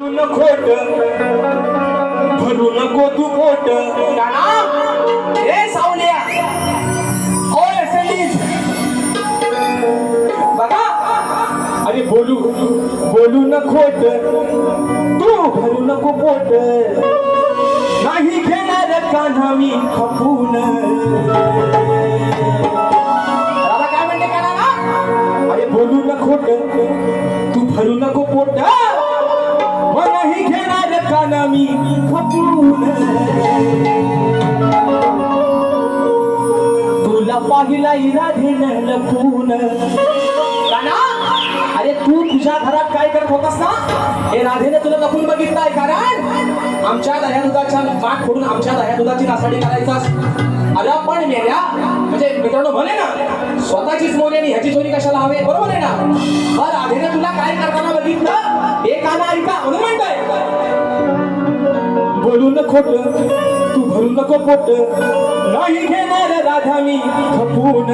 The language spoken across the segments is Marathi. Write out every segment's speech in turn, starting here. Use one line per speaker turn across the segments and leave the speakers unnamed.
न खोट भरू नको तू पोट
नाना ए सावल्या ओय सेंडीज बघा.
अरे बोलू बोलू न खोट. तू भरू नको पोट. नाही घेणार कान्हा मी खपून. नाही घेणार काना मी खपून तुला पाहिला इराधेन लपून
नाना अरे तू तुझ्या घरात काय करत होतास ना? हे राधेने तुला लपून बघितलंय कारण आमच्या दह्या दुधाच्या पाठ फोडून आमच्या दह्या दुधाची नासाडी करायचास. अरे पण मेल्या म्हणजे मित्रांनो म्हणे ना स्वतःचीच मोरी आणि ह्याची चोरी कशाला हवे बरोबर आहे ना? मग राधेने तुला काय करताना बघितलं?
खोट? तू भरू नको पोट. नाही घेणार राधा मी खपून.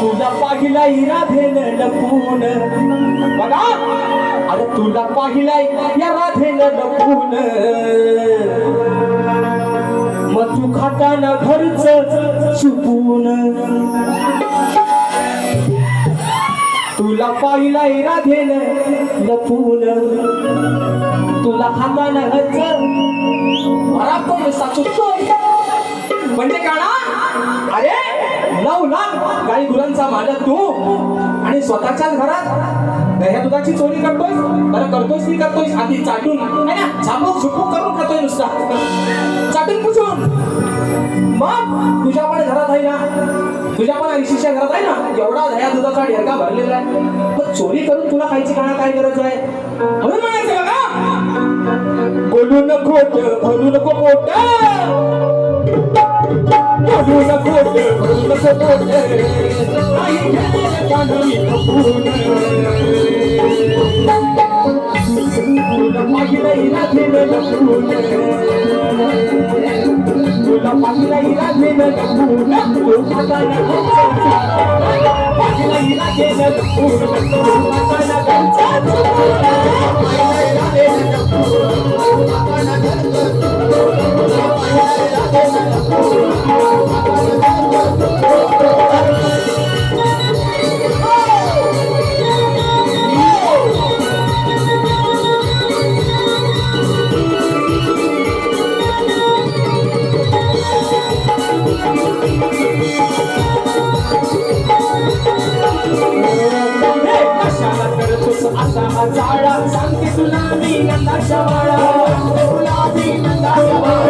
तुला पाहिलाय राधेन लपून.
बघा.
अरे तुला पाहिलाय या राधेन लपून. मग तू खाताना घरच चुकून. तुला पाहिलाय राधेन लपून तुला खाताना घरच
बराबर साचूतोय म्हणजे काढा. अरे नऊ लाख गाई गुरांचा मालक तू. आणि स्वतःच्याच घरात. दह्या दुधाची चोरी करतोय बरं करतोयस ती करतोयस? आधी चाटून. है ना? झापूक झुपूक करून खातोय नुसता. चाटून पुसून. मग तुझ्या पण घरात आहे ना तुझ्या पण ऐंशीच्या घरात आहे ना? एवढा दया दुधाचा ढेरका भरलेला आहे. मग चोरी करून तुला खायची काळा काय गरज आहे? म्हणून म्हणायचं बघा
बोलू नको बोलू नको मोठ बोलू नको खोट भरू नको पोट. नाही घेणार कान्हा मी खपून तुला पाहिलंय राधेन लपून तुला पाहिलंय
ಶಾಂತಿ ಸುನಾಮಿ ನನ್ನ ಶವಳ ಸುನಾಮಿ ನನ್ನ ಶವಳ